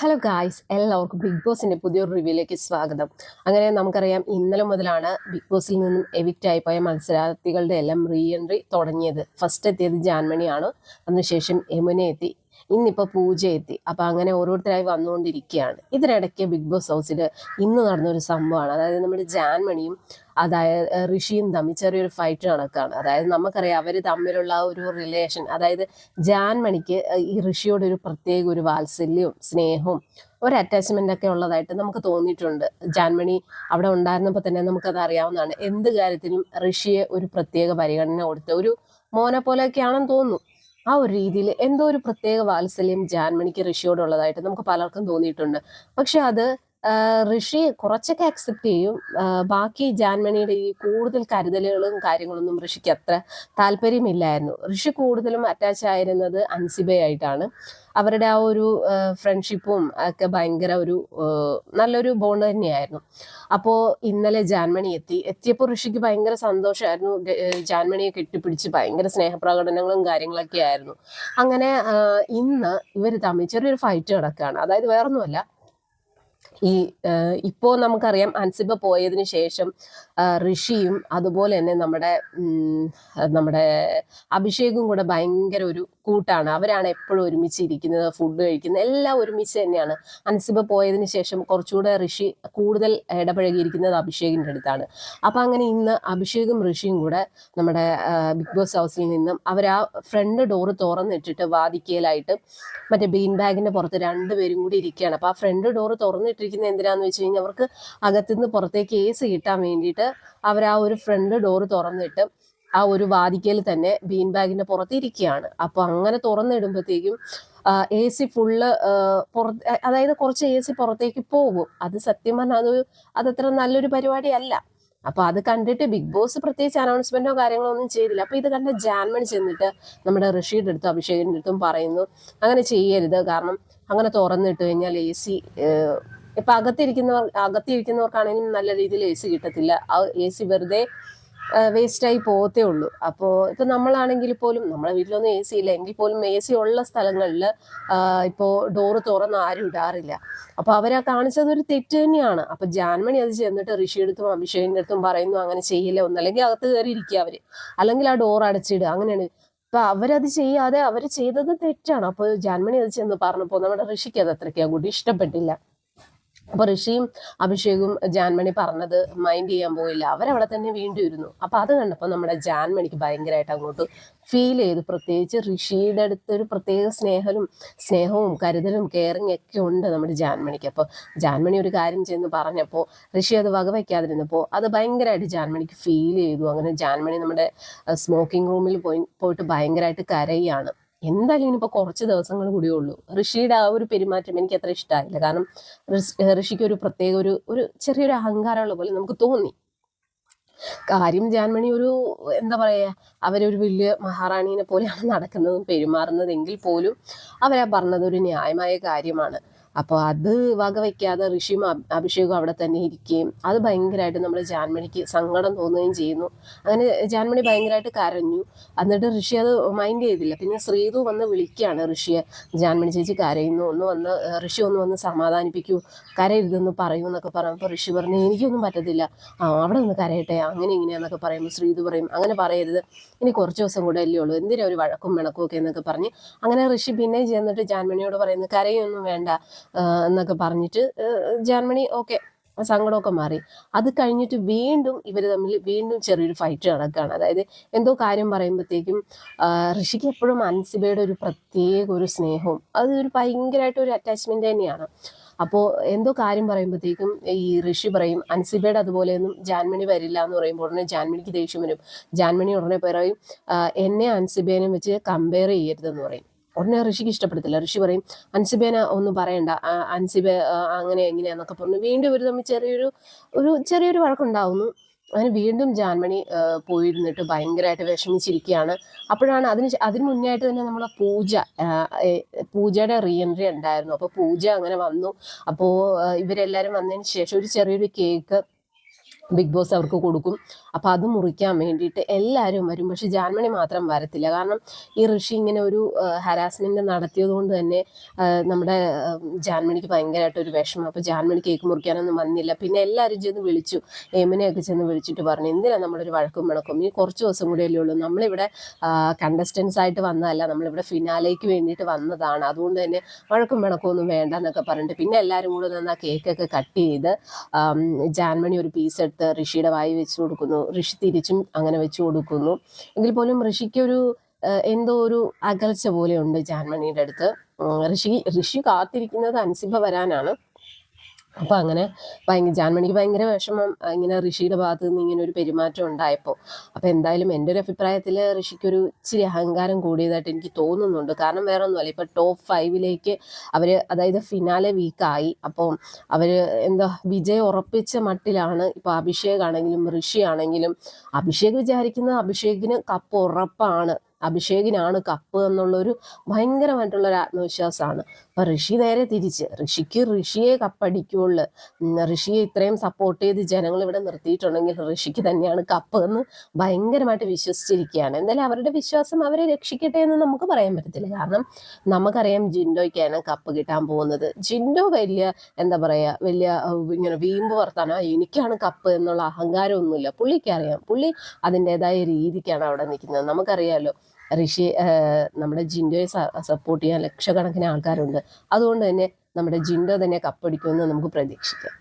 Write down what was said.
Hello guys എല്ലാവർക്കും big ബോസിന്റെ പുതിയൊരു റിവ്യൂയിലേക്ക് സ്വാഗതം. അങ്ങനെ നമുക്കറിയാം ഇന്നലെ മുതലാണ് ബിഗ് ബോസിൽ നിന്നും എവിക്റ്റ് ആയിപ്പോയ മത്സരാർത്ഥികളുടെ എല്ലാം റീ എൻട്രി തുടങ്ങിയത്. ഫസ്റ്റ് എത്തിയത് ജാൻമണിയാണ്. അതിനുശേഷം യമുന എത്തി. ഇന്നിപ്പോൾ പൂജ എത്തി. അപ്പോൾ അങ്ങനെ ഓരോരുത്തരായി വന്നുകൊണ്ടിരിക്കുകയാണ്. ഇതിനിടയ്ക്ക് ബിഗ് ബോസ് ഹൗസിൽ ഇന്ന് നടന്നൊരു സംഭവമാണ്. അതായത് നമ്മുടെ ജാൻമണിയും അതായത് ഋഷിയും തമ്മിൽ ചെറിയൊരു ഫൈറ്റ് നടക്കുകയാണ് അതായത് നമുക്കറിയാം അവർ തമ്മിലുള്ള ഒരു റിലേഷൻ അതായത് ജാൻമണിക്ക് ഈ ഋഷിയോട് ഒരു പ്രത്യേക ഒരു വാത്സല്യവും സ്നേഹവും ഒരു അറ്റാച്ച്മെന്റ് ഒക്കെ ഉള്ളതായിട്ട് നമുക്ക് തോന്നിയിട്ടുണ്ട്. ജാൻമണി അവിടെ ഉണ്ടായിരുന്നപ്പോൾ തന്നെ നമുക്കത് അറിയാവുന്നതാണ്. എന്ത് കാര്യത്തിലും ഋഷിയെ ഒരു പ്രത്യേക പരിഗണന കൊടുത്ത ഒരു മോനെ പോലെയൊക്കെയാണെന്ന് തോന്നുന്നു. ആ ഒരു രീതിയിൽ എന്തോ ഒരു പ്രത്യേക വാത്സല്യം ജാൻമണിക്ക് ഋഷിയോടുള്ളതായിട്ട് നമുക്ക് പലർക്കും തോന്നിയിട്ടുണ്ട്. പക്ഷെ അത് ഋഷി കുറച്ചൊക്കെ അക്സെപ്റ്റ് ചെയ്യും. ബാക്കി ജാൻമണിയുടെ ഈ കൂടുതൽ കരുതലുകളും കാര്യങ്ങളൊന്നും ഋഷിക്ക് അത്ര താല്പര്യമില്ലായിരുന്നു. ഋഷി കൂടുതലും അറ്റാച്ച് ആയിരുന്നത് അൻസിബയായിട്ടാണ് അവരുടെ ആ ഒരു ഫ്രണ്ട്ഷിപ്പും ഒക്കെ ഭയങ്കര ഒരു നല്ലൊരു ബോണ്ട് തന്നെയായിരുന്നു. അപ്പോൾ ഇന്നലെ ജാൻമണി എത്തി. എത്തിയപ്പോൾ ഋഷിക്ക് ഭയങ്കര സന്തോഷമായിരുന്നു ജാൻമണിയെ കെട്ടിപ്പിടിച്ച് ഭയങ്കര സ്നേഹപ്രകടനങ്ങളും കാര്യങ്ങളൊക്കെ ആയിരുന്നു. അങ്ങനെ ഇന്ന് ഇവർ തമ്മിൽ ചെറിയൊരു ഫൈറ്റ് കിടക്കുകയാണ് അതായത് വേറൊന്നുമല്ല ഈ ഇപ്പോൾ ഇപ്പോ നമുക്കറിയാം അൻസിബ പോയതിനു ശേഷം ഋഷിയും അതുപോലെ തന്നെ നമ്മുടെ നമ്മുടെ അഭിഷേകും കൂടെ ഭയങ്കര ഒരു കൂട്ടാണ്. അവരാണ് എപ്പോഴും ഒരുമിച്ച് ഇരിക്കുന്നത് ഫുഡ് കഴിക്കുന്നത് എല്ലാം ഒരുമിച്ച് തന്നെയാണ്. അൻസിബ പോയതിനു ശേഷം കുറച്ചുകൂടെ ഋഷി കൂടുതൽ ഇടപഴകിയിരിക്കുന്നത് അഭിഷേകിന്റെ അടുത്താണ്. അപ്പം അങ്ങനെ ഇന്ന് അഭിഷേകും ഋഷിയും കൂടെ നമ്മുടെ ബിഗ് ബോസ് ഹൗസിൽ നിന്നും അവർ ആ ഫ്രണ്ട് ഡോറ് തുറന്നിട്ടിട്ട് വാദിക്കലായിട്ട് മറ്റേ ബീൻ ബാഗിന്റെ പുറത്ത് രണ്ടുപേരും കൂടി ഇരിക്കുകയാണ്. അപ്പോൾ ആ ഫ്രണ്ട് ഡോറ് തുറന്നിട്ടിരിക്കുന്നത് എന്തിനാന്ന് വെച്ച് കഴിഞ്ഞാൽ അവർക്ക് അകത്തുനിന്ന് പുറത്തേക്ക് എ സി കിട്ടാൻ വേണ്ടിയിട്ട് അവർ ആ ഒരു ഫ്രണ്ട് ഡോറ് തുറന്നിട്ട് ആ ഒരു വാതിക്കയിൽ തന്നെ ബീൻ ബാഗിന്റെ പുറത്തിരിക്കുകയാണ്. അപ്പൊ അങ്ങനെ തുറന്നിടുമ്പോഴത്തേക്കും എ സി ഫുള്ള് പുറത്ത് അതായത് കുറച്ച് എ സി പുറത്തേക്ക് പോകും. അത് സത്യം പറഞ്ഞാൽ അത് അതത്ര നല്ലൊരു പരിപാടി അല്ല അപ്പൊ അത് കണ്ടിട്ട് ബിഗ് ബോസ് പ്രത്യേകിച്ച് അനൗൺസ്മെന്റോ കാര്യങ്ങളോ ഒന്നും ചെയ്തില്ല. അപ്പൊ ഇത് കണ്ട ജാൻമൻ ചെന്നിട്ട് നമ്മുടെ ഋഷിയുടെ അടുത്തും അഭിഷേകിന്റെ അടുത്തും പറയുന്നു അങ്ങനെ ചെയ്യരുത്. കാരണം അങ്ങനെ തുറന്നിട്ട് കഴിഞ്ഞാൽ എ സി ഇപ്പൊ അകത്തിരിക്കുന്നവർ അകത്തിരിക്കുന്നവർക്കാണെങ്കിലും നല്ല രീതിയിൽ എ സി കിട്ടത്തില്ല. ആ എ സി വെറുതെ വേസ്റ്റായി പോകത്തേ ഉള്ളൂ. അപ്പോൾ ഇപ്പൊ നമ്മളാണെങ്കിൽ പോലും നമ്മളെ വീട്ടിലൊന്നും എ സി ഇല്ല. എങ്കിൽ പോലും എ സി ഉള്ള സ്ഥലങ്ങളിൽ ഇപ്പോൾ ഡോറ് തുറന്ന് ആരും ഇടാറില്ല. അപ്പൊ അവരാ കാണിച്ചത് ഒരു തെറ്റ് തന്നെയാണ്. അപ്പൊ ജാൻമണി അത് ചെന്നിട്ട് ഋഷിയെടുത്തും അഭിഷേകിന്റെ അടുത്തും പറയുന്നു അങ്ങനെ ചെയ്യില്ല. ഒന്നല്ലെങ്കിൽ അകത്ത് കയറി ഇരിക്കുക അവർ. അല്ലെങ്കിൽ ആ ഡോർ അടച്ചിടുക അങ്ങനെയാണ്. അപ്പൊ അവരത് ചെയ്യാതെ അവർ ചെയ്തത് തെറ്റാണ്. അപ്പൊ ജാൻമണി അത് ചെന്ന് പറഞ്ഞപ്പോ നമ്മുടെ ഋഷിക്ക് അത് അത്രയ്ക്ക് അങ്ങോട്ട് ഇഷ്ടപ്പെട്ടില്ല. അപ്പൊ ഋഷിയും അഭിഷേകും ജാൻമണി പറഞ്ഞത് മൈൻഡ് ചെയ്യാൻ പോയില്ല. അവരവിടെ തന്നെ വീണ്ടും ഇരുന്നു. അപ്പൊ അത് കണ്ടപ്പോൾ നമ്മുടെ ജാൻമണിക്ക് ഭയങ്കരമായിട്ട് അങ്ങോട്ട് ഫീൽ ചെയ്തു. പ്രത്യേകിച്ച് ഋഷിയുടെ അടുത്ത് ഒരു പ്രത്യേക സ്നേഹലും സ്നേഹവും കരുതലും കെയറിങ് ഒക്കെ ഉണ്ട് നമ്മുടെ ജാൻമണിക്ക്. അപ്പോൾ ജാൻമണി ഒരു കാര്യം ചെന്ന് പറഞ്ഞപ്പോൾ ഋഷി അത് വകവയ്ക്കാതിരുന്നപ്പോൾ അത് ഭയങ്കരമായിട്ട് ജാൻമണിക്ക് ഫീൽ ചെയ്തു. അങ്ങനെ ജാൻമണി നമ്മുടെ സ്മോക്കിംഗ് റൂമിൽ പോയി പോയിട്ട് ഭയങ്കരമായിട്ട് കരയാണ്. എന്തായാലും ഇനിയിപ്പോൾ കുറച്ച് ദിവസങ്ങൾ കൂടിയേ ഉള്ളൂ. ഋഷിയുടെ ആ ഒരു പെരുമാറ്റം എനിക്ക് അത്ര ഇഷ്ടമായില്ല കാരണം ഋഷിക്ക് ഒരു പ്രത്യേക ഒരു ഒരു ചെറിയൊരു അഹങ്കാരമുള്ള പോലെ നമുക്ക് തോന്നി. കാര്യം ജാൻമണി ഒരു എന്താ പറയുക അവരൊരു വലിയ മഹാറാണീനെ പോലെയാണ് നടക്കുന്നതും പെരുമാറുന്നതെങ്കിൽ പോലും അവരാ പറഞ്ഞത് ഒരു ന്യായമായ കാര്യമാണ്. അപ്പോൾ അത് വകവയ്ക്കാതെ ഋഷിയും അഭി- അഭിഷേകും അവിടെ തന്നെ ഇരിക്കുകയും അത് ഭയങ്കരമായിട്ട് നമ്മുടെ ജാൻമണിക്ക് സങ്കടം തോന്നുകയും ചെയ്യുന്നു. അങ്ങനെ ജാൻമണി ഭയങ്കരമായിട്ട് കരഞ്ഞു. എന്നിട്ട് ഋഷി അത് മൈൻഡ് ചെയ്തില്ല. പിന്നെ ശ്രീതു വന്ന് വിളിക്കുകയാണ് ഋഷിയെ. ജാൻമണി ചേച്ചി കരയുന്നു. ഒന്ന് വന്ന് ഋഷി ഒന്ന് വന്ന് സമാധാനിപ്പിക്കൂ. കരയരുതെന്ന് പറയൂ എന്നൊക്കെ പറയുമ്പോൾ ഋഷി പറഞ്ഞു എനിക്കൊന്നും പറ്റത്തില്ല. ആ അവിടെ നിന്ന് കരയട്ടെ. അങ്ങനെ ഇങ്ങനെയാന്നൊക്കെ പറയുമ്പോൾ ശ്രീതു പറയും അങ്ങനെ പറയരുത്. ഇനി കുറച്ച് ദിവസം കൂടെ അല്ലേ ഉള്ളൂ. എന്തിനാ ഒരു വഴക്കും മിണക്കും ഒക്കെ? എന്നൊക്കെ പറഞ്ഞ്. അങ്ങനെ ഋഷി പിന്നെ ചെന്നിട്ട് ജാൻമണിയോട് പറയുന്നു കരയൊന്നും വേണ്ട. എന്നൊക്കെ പറഞ്ഞിട്ട് ജർമ്മനി ഓക്കെ സങ്കടമൊക്കെ മാറി. അത് കഴിഞ്ഞിട്ട് വീണ്ടും ഇവർ തമ്മിൽ വീണ്ടും ചെറിയൊരു ഫൈറ്റ് നടക്കുകയാണ് അതായത് എന്തോ കാര്യം പറയുമ്പോഴത്തേക്കും ഋഷിക്ക് എപ്പോഴും അൻസിബയുടെ ഒരു പ്രത്യേക ഒരു സ്നേഹവും അത് ഒരു ഭയങ്കരമായിട്ട് ഒരു അറ്റാച്ച്മെന്റ് തന്നെയാണ്. അപ്പോൾ എന്തോ കാര്യം പറയുമ്പോഴത്തേക്കും ഈ ഋഷി പറയും അൻസിബയുടെ അതുപോലെയൊന്നും ജാൻമണി വരില്ല എന്ന് പറയുമ്പോൾ ഉടനെ ജാൻമണിക്ക് ദേഷ്യം വരും. ജാൻമണി ഉടനെ പറയും എന്നെ അൻസിബേനെ വെച്ച് കമ്പയർ ചെയ്യരുതെന്ന് പറയും. ഉടനെ ഋഷിക്ക് ഇഷ്ടപ്പെടത്തില്ല. ഋഷി പറയും അൻസിബേന ഒന്നും പറയണ്ട. അൻസിബ അങ്ങനെ എങ്ങനെയാന്നൊക്കെ പറഞ്ഞു. വീണ്ടും ഒരു തമ്മിൽ ചെറിയൊരു ഒരു ചെറിയൊരു വഴക്കുണ്ടാവുന്നു. അങ്ങനെ വീണ്ടും ജാൻമണി പോയിരുന്നിട്ട് ഭയങ്കരമായിട്ട് വിഷമിച്ചിരിക്കുകയാണ്. അപ്പോഴാണ് അതിന് അതിന് മുന്നേ ആയിട്ട് തന്നെ നമ്മളെ പൂജ പൂജയുടെ റീഎൻട്രി ഉണ്ടായിരുന്നു. അപ്പോൾ പൂജ അങ്ങനെ വന്നു. അപ്പോൾ ഇവരെല്ലാവരും വന്നതിന് ശേഷം ഒരു ചെറിയൊരു കേക്ക് ബിഗ് ബോസ് അവർക്ക് കൊടുക്കും. അപ്പോൾ അത് മുറിക്കാൻ വേണ്ടിയിട്ട് എല്ലാവരും വരും. പക്ഷെ ജാൻമണി മാത്രം വരത്തില്ല. കാരണം ഈ ഋഷി ഇങ്ങനെ ഒരു ഹരാസ്മെന്റ് നടത്തിയത് കൊണ്ട് തന്നെ നമ്മുടെ ജാൻമണിക്ക് ഭയങ്കരമായിട്ട് ഒരു വിഷമം. അപ്പോൾ ജാൻമണി കേക്ക് മുറിക്കാനൊന്നും വന്നില്ല. പിന്നെ എല്ലാവരും ചെന്ന് വിളിച്ചു. ഏമിനെയൊക്കെ ചെന്ന് വിളിച്ചിട്ട് പറഞ്ഞു എന്തിനാണ് നമ്മളൊരു വഴക്കും വിളക്കും? ഇനി കുറച്ച് ദിവസം കൂടെയല്ലേ ഉള്ളൂ. നമ്മളിവിടെ കണ്ടസ്റ്റൻസ് ആയിട്ട് വന്നതല്ല. നമ്മളിവിടെ ഫിനാലേക്ക് വേണ്ടിയിട്ട് വന്നതാണ്. അതുകൊണ്ട് തന്നെ വഴക്കും വിളക്കും ഒന്നും വേണ്ട എന്നൊക്കെ പറഞ്ഞിട്ട് പിന്നെ എല്ലാവരും കൂടെ നിന്ന് ആ കേക്കൊക്കെ കട്ട് ചെയ്ത് ജാൻമണി ഒരു പീസ് എടുത്ത് ഋഷിയുടെ വായി വെച്ച് കൊടുക്കുന്നു. ഋഷി തിരിച്ചും അങ്ങനെ വെച്ച് കൊടുക്കുന്നു. എങ്കിൽ പോലും ഋഷിക്കൊരു എന്തോ ഒരു അകൽച്ച പോലെയുണ്ട് ജാൻമണിയുടെ അടുത്ത്. ഋഷി ഋഷി കാത്തിരിക്കുന്നത് അൻസിബ വരാനാണ്. അപ്പം അങ്ങനെ ഭയങ്കര ജാൻമണിക്ക് ഭയങ്കര വിഷമം. ഇങ്ങനെ ഋഷിയുടെ ഭാഗത്ത് നിന്ന് ഇങ്ങനെ ഒരു പെരുമാറ്റം ഉണ്ടായപ്പോൾ അപ്പോൾ എന്തായാലും എന്റെ ഒരു അഭിപ്രായത്തിൽ ഋഷിക്കൊരു ഇച്ചിരി അഹങ്കാരം കൂടിയതായിട്ട് എനിക്ക് തോന്നുന്നുണ്ട്. കാരണം വേറെ ഒന്നുമല്ല ഇപ്പോൾ ടോപ്പ് ഫൈവിലേക്ക് അവർ അതായത് ഫിനാലെ വീക്കായി. അപ്പോൾ അവർ എന്താ വിജയം ഉറപ്പിച്ച മട്ടിലാണ് ഇപ്പോൾ അഭിഷേക് ആണെങ്കിലും ഋഷി ആണെങ്കിലും അഭിഷേക് വിചാരിക്കുന്നത് അഭിഷേകിന് കപ്പ് ഉറപ്പാണ്. അഭിഷേകിനാണ് കപ്പ് എന്നുള്ളൊരു ഭയങ്കരമായിട്ടുള്ള ഒരു ആത്മവിശ്വാസമാണ്. അപ്പം ഋഷി നേരെ തിരിച്ച് ഋഷിക്ക് ഋഷിയെ കപ്പടിക്കുള്ളൂ. ഋഷിയെ ഇത്രയും സപ്പോർട്ട് ചെയ്ത് ജനങ്ങൾ ഇവിടെ നിർത്തിയിട്ടുണ്ടെങ്കിൽ ഋഷിക്ക് തന്നെയാണ് കപ്പ് എന്ന് ഭയങ്കരമായിട്ട് വിശ്വസിച്ചിരിക്കുകയാണ്. എന്തായാലും അവരുടെ വിശ്വാസം അവരെ രക്ഷിക്കട്ടെ എന്ന് നമുക്ക് പറയാൻ പറ്റത്തില്ല. കാരണം നമുക്കറിയാം ജിൻഡോയ്ക്കാണ് കപ്പ് കിട്ടാൻ പോകുന്നത്. ജിൻഡോ വലിയ എന്താ പറയുക വലിയ ഇങ്ങനെ വീമ്പ് വർത്താനോ. എനിക്കാണ് കപ്പ് എന്നുള്ള അഹങ്കാരമൊന്നുമില്ല. പുള്ളിക്കറിയാം പുള്ളി അതിന്റെതായ രീതിക്കാണ് അവിടെ നിൽക്കുന്നത്. നമുക്കറിയാമല്ലോ ഋഷി നമ്മുടെ ജിൻഡോയെ സപ്പോർട്ട് ചെയ്യാൻ ലക്ഷക്കണക്കിന് ആൾക്കാരുണ്ട്. അതുകൊണ്ട് തന്നെ നമ്മുടെ ജിൻഡോ തന്നെ കപ്പടിക്കുമെന്ന് നമുക്ക് പ്രതീക്ഷിക്കാം.